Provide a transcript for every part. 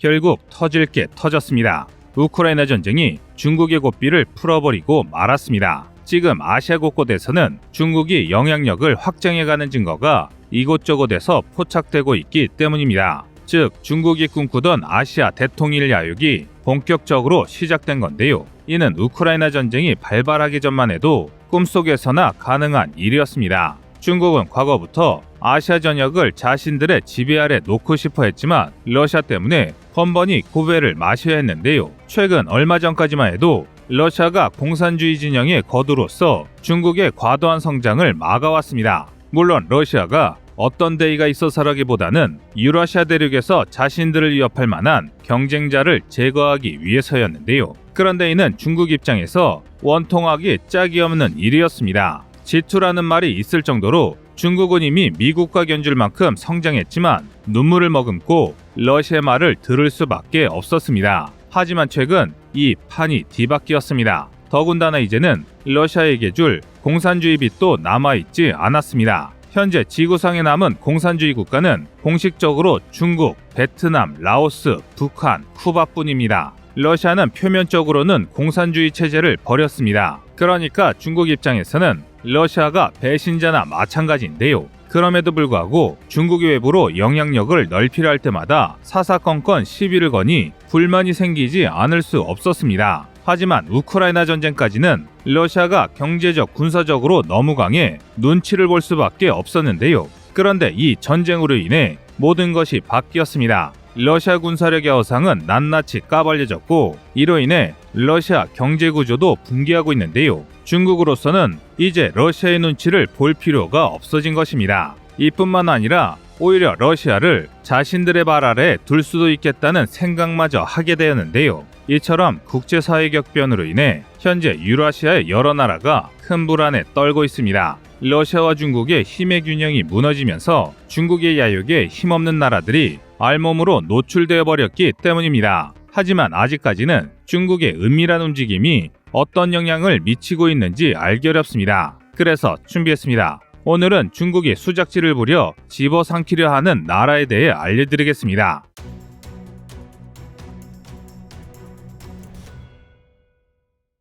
결국 터질 게 터졌습니다. 우크라이나 전쟁이 중국의 고삐를 풀어버리고 말았습니다. 지금 아시아 곳곳에서는 중국이 영향력을 확장해가는 증거가 이곳저곳에서 포착되고 있기 때문입니다. 즉, 중국이 꿈꾸던 아시아 대통일 야욕이 본격적으로 시작된 건데요. 이는 우크라이나 전쟁이 발발하기 전만 해도 꿈속에서나 가능한 일이었습니다. 중국은 과거부터 아시아 전역을 자신들의 지배 아래 놓고 싶어 했지만 러시아 때문에 번번이 고배를 마셔야 했는데요. 최근 얼마 전까지만 해도 러시아가 공산주의 진영의 거두로서 중국의 과도한 성장을 막아왔습니다. 물론 러시아가 어떤 대의가 있어서라기보다는 유라시아 대륙에서 자신들을 위협할 만한 경쟁자를 제거하기 위해서였는데요. 그런데 이는 중국 입장에서 원통하기 짝이 없는 일이었습니다. 지투라는 말이 있을 정도로 중국은 이미 미국과 견줄 만큼 성장했지만 눈물을 머금고 러시아의 말을 들을 수밖에 없었습니다. 하지만 최근 이 판이 뒤바뀌었습니다. 더군다나 이제는 러시아에게 줄 공산주의 빚도 남아있지 않았습니다. 현재 지구상에 남은 공산주의 국가는 공식적으로 중국, 베트남, 라오스, 북한, 쿠바뿐입니다. 러시아는 표면적으로는 공산주의 체제를 버렸습니다. 그러니까 중국 입장에서는 러시아가 배신자나 마찬가지인데요. 그럼에도 불구하고 중국이 외부로 영향력을 넓히려 할 때마다 사사건건 시비를 거니 불만이 생기지 않을 수 없었습니다. 하지만 우크라이나 전쟁까지는 러시아가 경제적 군사적으로 너무 강해 눈치를 볼 수밖에 없었는데요. 그런데 이 전쟁으로 인해 모든 것이 바뀌었습니다. 러시아 군사력의 어상은 낱낱이 까발려졌고 이로 인해 러시아 경제 구조도 붕괴하고 있는데요. 중국으로서는 이제 러시아의 눈치를 볼 필요가 없어진 것입니다. 이뿐만 아니라 오히려 러시아를 자신들의 발 아래 둘 수도 있겠다는 생각마저 하게 되었는데요. 이처럼 국제사회 격변으로 인해 현재 유라시아의 여러 나라가 큰 불안에 떨고 있습니다. 러시아와 중국의 힘의 균형이 무너지면서 중국의 야욕에 힘없는 나라들이 알몸으로 노출되어 버렸기 때문입니다. 하지만 아직까지는 중국의 은밀한 움직임이 어떤 영향을 미치고 있는지 알기 어렵습니다. 그래서 준비했습니다. 오늘은 중국이 수작질을 부려 집어삼키려 하는 나라에 대해 알려드리겠습니다.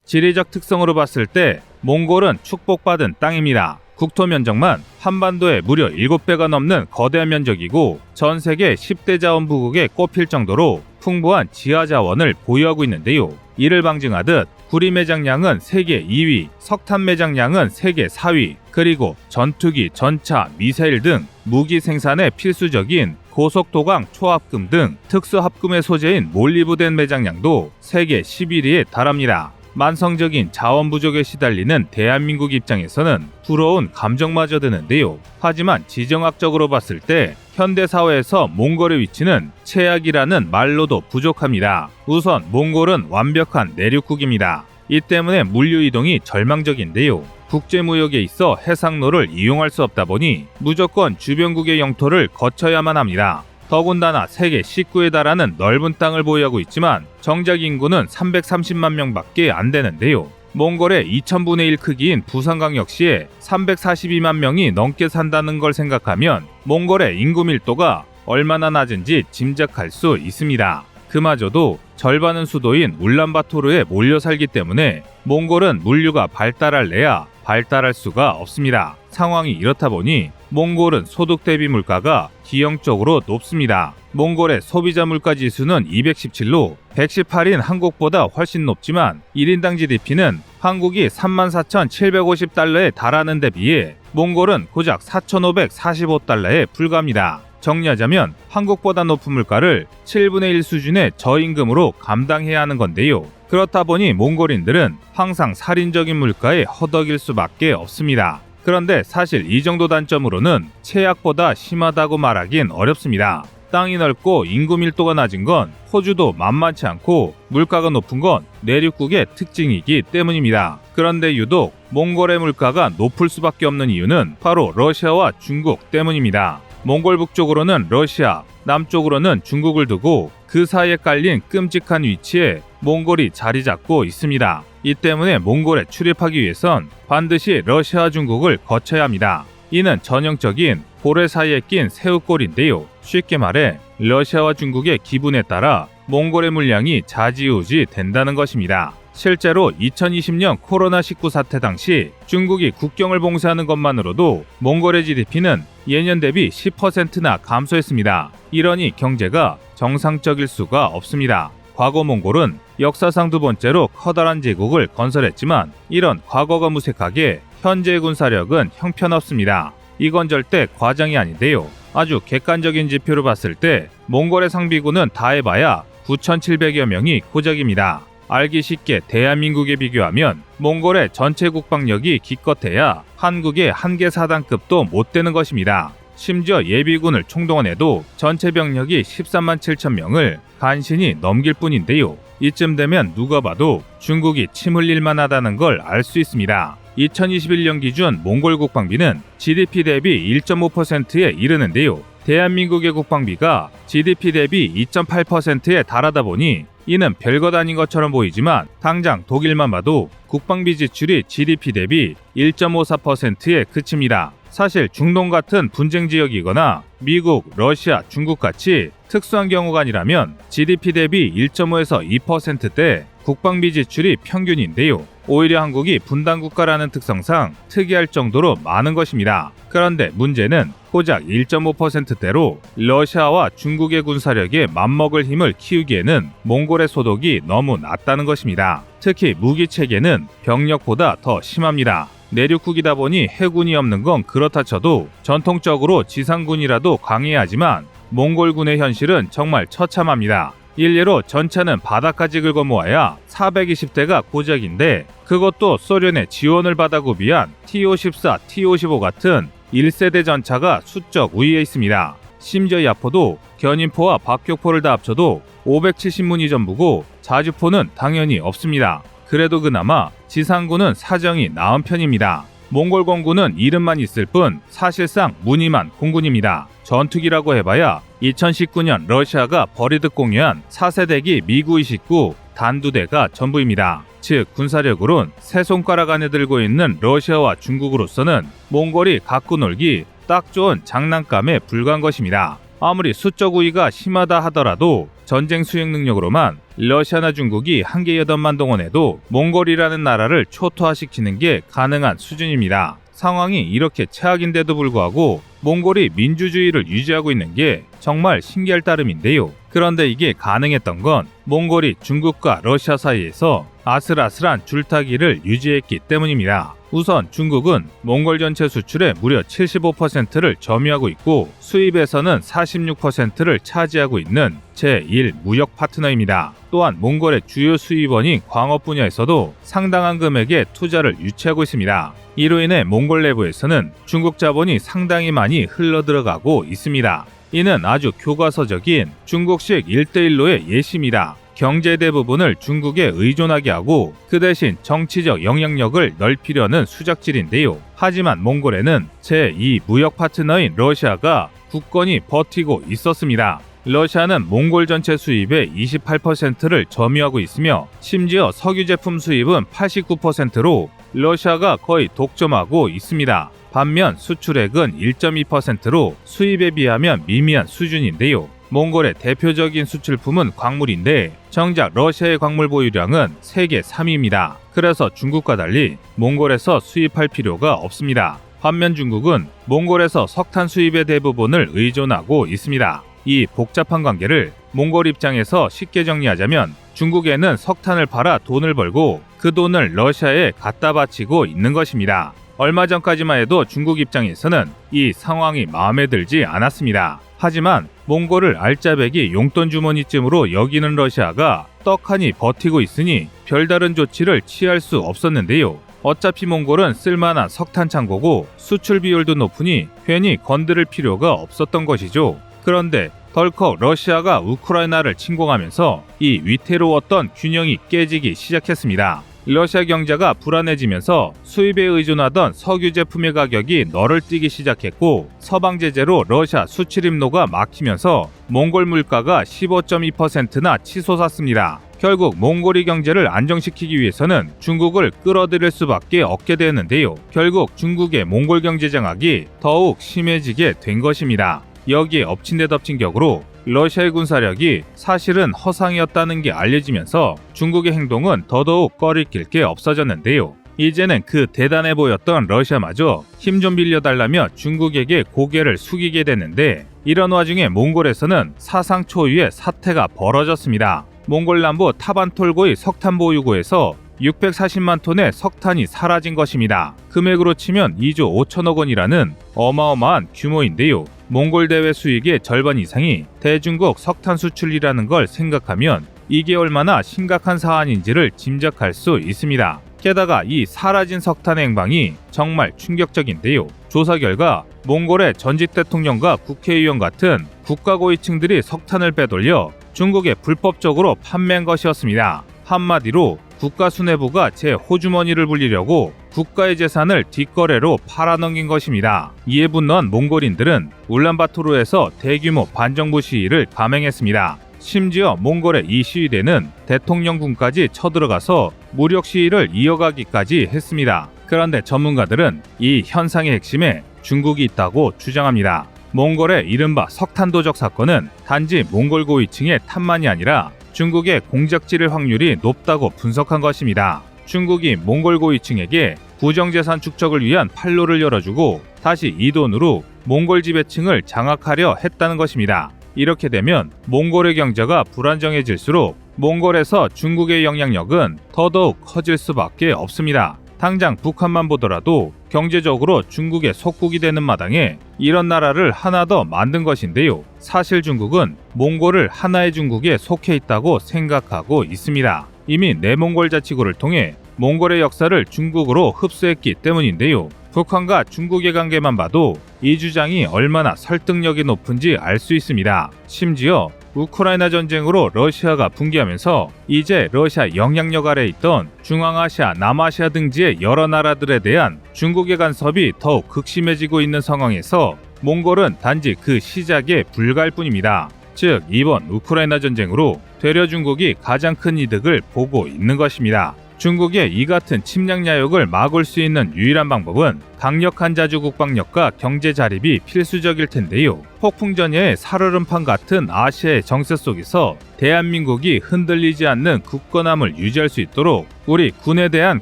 지리적 특성으로 봤을 때 몽골은 축복받은 땅입니다. 국토 면적만 한반도의 무려 7배가 넘는 거대한 면적이고 전 세계 10대 자원 부국에 꼽힐 정도로 풍부한 지하 자원을 보유하고 있는데요. 이를 방증하듯 구리 매장량은 세계 2위, 석탄 매장량은 세계 4위, 그리고 전투기, 전차, 미사일 등 무기 생산에 필수적인 고속도강 초합금 등 특수합금의 소재인 몰리브덴 매장량도 세계 11위에 달합니다. 만성적인 자원 부족에 시달리는 대한민국 입장에서는 부러운 감정마저 드는데요. 하지만 지정학적으로 봤을 때 현대 사회에서 몽골의 위치는 최악이라는 말로도 부족합니다. 우선 몽골은 완벽한 내륙국입니다. 이 때문에 물류 이동이 절망적인데요. 국제 무역에 있어 해상로를 이용할 수 없다 보니 무조건 주변국의 영토를 거쳐야만 합니다. 더군다나 세계 19에 달하는 넓은 땅을 보유하고 있지만 정작 인구는 330만 명밖에 안 되는데요. 몽골의 2000분의 1 크기인 부산광역시에 342만 명이 넘게 산다는 걸 생각하면 몽골의 인구 밀도가 얼마나 낮은지 짐작할 수 있습니다. 그마저도 절반은 수도인 울란바토르에 몰려 살기 때문에 몽골은 물류가 발달할래야 발달할 수가 없습니다. 상황이 이렇다 보니 몽골은 소득 대비 물가가 기형적으로 높습니다. 몽골의 소비자 물가 지수는 217로 118인 한국보다 훨씬 높지만 1인당 GDP는 한국이 34,750달러에 달하는 데 비해 몽골은 고작 4,545달러에 불과합니다. 정리하자면 한국보다 높은 물가를 7분의 1 수준의 저임금으로 감당해야 하는 건데요. 그렇다 보니 몽골인들은 항상 살인적인 물가에 허덕일 수밖에 없습니다. 그런데 사실 이 정도 단점으로는 최악보다 심하다고 말하긴 어렵습니다. 땅이 넓고 인구 밀도가 낮은 건 호주도 만만치 않고 물가가 높은 건 내륙국의 특징이기 때문입니다. 그런데 유독 몽골의 물가가 높을 수밖에 없는 이유는 바로 러시아와 중국 때문입니다. 몽골 북쪽으로는 러시아, 남쪽으로는 중국을 두고 그 사이에 깔린 끔찍한 위치에 몽골이 자리 잡고 있습니다. 이 때문에 몽골에 출입하기 위해선 반드시 러시아와 중국을 거쳐야 합니다. 이는 전형적인 고래 사이에 낀 새우꼴인데요. 쉽게 말해 러시아와 중국의 기분에 따라 몽골의 물량이 좌지우지 된다는 것입니다. 실제로 2020년 코로나19 사태 당시 중국이 국경을 봉쇄하는 것만으로도 몽골의 GDP는 예년 대비 10%나 감소했습니다. 이러니 경제가 정상적일 수가 없습니다. 과거 몽골은 역사상 두 번째로 커다란 제국을 건설했지만 이런 과거가 무색하게 현재의 군사력은 형편없습니다. 이건 절대 과장이 아닌데요. 아주 객관적인 지표로 봤을 때 몽골의 상비군은 다 해봐야 9,700여 명이 고작입니다. 알기 쉽게 대한민국에 비교하면 몽골의 전체 국방력이 기껏해야 한국의 한 개 사단급도 못 되는 것입니다. 심지어 예비군을 총동원해도 전체 병력이 13만 7천 명을 간신히 넘길 뿐인데요. 이쯤 되면 누가 봐도 중국이 침 흘릴 만 하다는 걸 알 수 있습니다. 2021년 기준 몽골 국방비는 GDP 대비 1.5%에 이르는데요. 대한민국의 국방비가 GDP 대비 2.8%에 달하다 보니 이는 별것 아닌 것처럼 보이지만 당장 독일만 봐도 국방비 지출이 GDP 대비 1.54%에 그칩니다. 사실 중동 같은 분쟁 지역이거나 미국, 러시아, 중국 같이 특수한 경우가 아니라면 GDP 대비 1.5에서 2%대 국방비 지출이 평균인데요. 오히려 한국이 분단 국가라는 특성상 특이할 정도로 많은 것입니다. 그런데 문제는 고작 1.5%대로 러시아와 중국의 군사력에 맞먹을 힘을 키우기에는 몽골의 소득이 너무 낮다는 것입니다. 특히 무기 체계는 병력보다 더 심합니다. 내륙국이다 보니 해군이 없는 건 그렇다 쳐도 전통적으로 지상군이라도 강해야 하지만 몽골군의 현실은 정말 처참합니다. 일례로 전차는 바닥까지 긁어 모아야 420대가 고작인데 그것도 소련의 지원을 받아 구비한 T-54, T-55 같은 1세대 전차가 수적 우위에 있습니다. 심지어 야포도 견인포와 박격포를 다 합쳐도 570문이 전부고 자주포는 당연히 없습니다. 그래도 그나마 지상군은 사정이 나은 편입니다. 몽골 공군은 이름만 있을 뿐 사실상 무늬만 공군입니다. 전투기라고 해봐야 2019년 러시아가 버리듯 공유한 4세대기 미구 29 단두대가 전부입니다. 즉 군사력으론 세 손가락 안에 들고 있는 러시아와 중국으로서는 몽골이 갖고 놀기 딱 좋은 장난감에 불과한 것입니다. 아무리 수적 우위가 심하다 하더라도 전쟁 수행 능력으로만 러시아나 중국이 한개 여덟만 동원해도 몽골이라는 나라를 초토화시키는 게 가능한 수준입니다. 상황이 이렇게 최악인데도 불구하고 몽골이 민주주의를 유지하고 있는 게 정말 신기할 따름인데요. 그런데 이게 가능했던 건 몽골이 중국과 러시아 사이에서 아슬아슬한 줄타기를 유지했기 때문입니다. 우선 중국은 몽골 전체 수출의 무려 75%를 점유하고 있고 수입에서는 46%를 차지하고 있는 제1 무역 파트너입니다. 또한 몽골의 주요 수입원인 광업 분야에서도 상당한 금액의 투자를 유치하고 있습니다. 이로 인해 몽골 내부에서는 중국 자본이 상당히 많이 흘러들어가고 있습니다. 이는 아주 교과서적인 중국식 1대1로의 예시입니다. 경제 대부분을 중국에 의존하게 하고 그 대신 정치적 영향력을 넓히려는 수작질인데요. 하지만 몽골에는 제2 무역 파트너인 러시아가 굳건히 버티고 있었습니다. 러시아는 몽골 전체 수입의 28%를 점유하고 있으며 심지어 석유 제품 수입은 89%로 러시아가 거의 독점하고 있습니다. 반면 수출액은 1.2%로 수입에 비하면 미미한 수준인데요. 몽골의 대표적인 수출품은 광물인데 정작 러시아의 광물 보유량은 세계 3위입니다. 그래서 중국과 달리 몽골에서 수입할 필요가 없습니다. 반면 중국은 몽골에서 석탄 수입의 대부분을 의존하고 있습니다. 이 복잡한 관계를 몽골 입장에서 쉽게 정리하자면 중국에는 석탄을 팔아 돈을 벌고 그 돈을 러시아에 갖다 바치고 있는 것입니다. 얼마 전까지만 해도 중국 입장에서는 이 상황이 마음에 들지 않았습니다. 하지만 몽골을 알짜배기 용돈 주머니쯤으로 여기는 러시아가 떡하니 버티고 있으니 별다른 조치를 취할 수 없었는데요. 어차피 몽골은 쓸만한 석탄 창고고 수출 비율도 높으니 괜히 건드릴 필요가 없었던 것이죠. 그런데 덜컥 러시아가 우크라이나를 침공하면서 이 위태로웠던 균형이 깨지기 시작했습니다. 러시아 경제가 불안해지면서 수입에 의존하던 석유 제품의 가격이 너를 뛰기 시작했고 서방 제재로 러시아 수출 입로가 막히면서 몽골 물가가 15.2%나 치솟았습니다. 결국 몽골이 경제를 안정시키기 위해서는 중국을 끌어들일 수밖에 없게 되었는데요. 결국 중국의 몽골 경제 장악이 더욱 심해지게 된 것입니다. 여기에 엎친 데 덮친 격으로 러시아의 군사력이 사실은 허상이었다는 게 알려지면서 중국의 행동은 더더욱 꺼리낄 게 없어졌는데요. 이제는 그 대단해 보였던 러시아마저 힘 좀 빌려달라며 중국에게 고개를 숙이게 됐는데 이런 와중에 몽골에서는 사상 초유의 사태가 벌어졌습니다. 몽골 남부 타반톨고의 석탄 보유고에서 640만 톤의 석탄이 사라진 것입니다. 금액으로 치면 2조 5천억 원이라는 어마어마한 규모인데요. 몽골 대외 수익의 절반 이상이 대중국 석탄 수출이라는 걸 생각하면 이게 얼마나 심각한 사안인지를 짐작할 수 있습니다. 게다가 이 사라진 석탄 행방이 정말 충격적인데요. 조사 결과 몽골의 전직 대통령과 국회의원 같은 국가 고위층들이 석탄을 빼돌려 중국에 불법적으로 판매한 것이었습니다. 한마디로 국가 수뇌부가 제 호주머니를 불리려고 국가의 재산을 뒷거래로 팔아넘긴 것입니다. 이에 분노한 몽골인들은 울란바토르에서 대규모 반정부 시위를 감행했습니다. 심지어 몽골의 이 시위대는 대통령궁까지 쳐들어가서 무력 시위를 이어가기까지 했습니다. 그런데 전문가들은 이 현상의 핵심에 중국이 있다고 주장합니다. 몽골의 이른바 석탄도적 사건은 단지 몽골 고위층의 탓만이 아니라 중국의 공작질의 확률이 높다고 분석한 것입니다. 중국이 몽골 고위층에게 부정재산 축적을 위한 판로를 열어주고 다시 이 돈으로 몽골 지배층을 장악하려 했다는 것입니다. 이렇게 되면 몽골의 경제가 불안정해질수록 몽골에서 중국의 영향력은 더더욱 커질 수밖에 없습니다. 당장 북한만 보더라도 경제적으로 중국의 속국이 되는 마당에 이런 나라를 하나 더 만든 것인데요. 사실 중국은 몽골을 하나의 중국에 속해 있다고 생각하고 있습니다. 이미 내몽골 자치구를 통해 몽골의 역사를 중국으로 흡수했기 때문인데요. 북한과 중국의 관계만 봐도 이 주장이 얼마나 설득력이 높은지 알 수 있습니다. 심지어 우크라이나 전쟁으로 러시아가 붕괴하면서 이제 러시아 영향력 아래 있던 중앙아시아, 남아시아 등지의 여러 나라들에 대한 중국의 간섭이 더욱 극심해지고 있는 상황에서 몽골은 단지 그 시작에 불과할 뿐입니다. 즉 이번 우크라이나 전쟁으로 되려 중국이 가장 큰 이득을 보고 있는 것입니다. 중국의 이 같은 침략 야욕을 막을 수 있는 유일한 방법은 강력한 자주 국방력과 경제 자립이 필수적일 텐데요. 폭풍 전야의 살얼음판 같은 아시아의 정세 속에서 대한민국이 흔들리지 않는 굳건함을 유지할 수 있도록 우리 군에 대한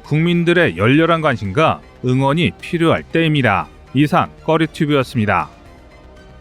국민들의 열렬한 관심과 응원이 필요할 때입니다. 이상 꺼리튜브였습니다.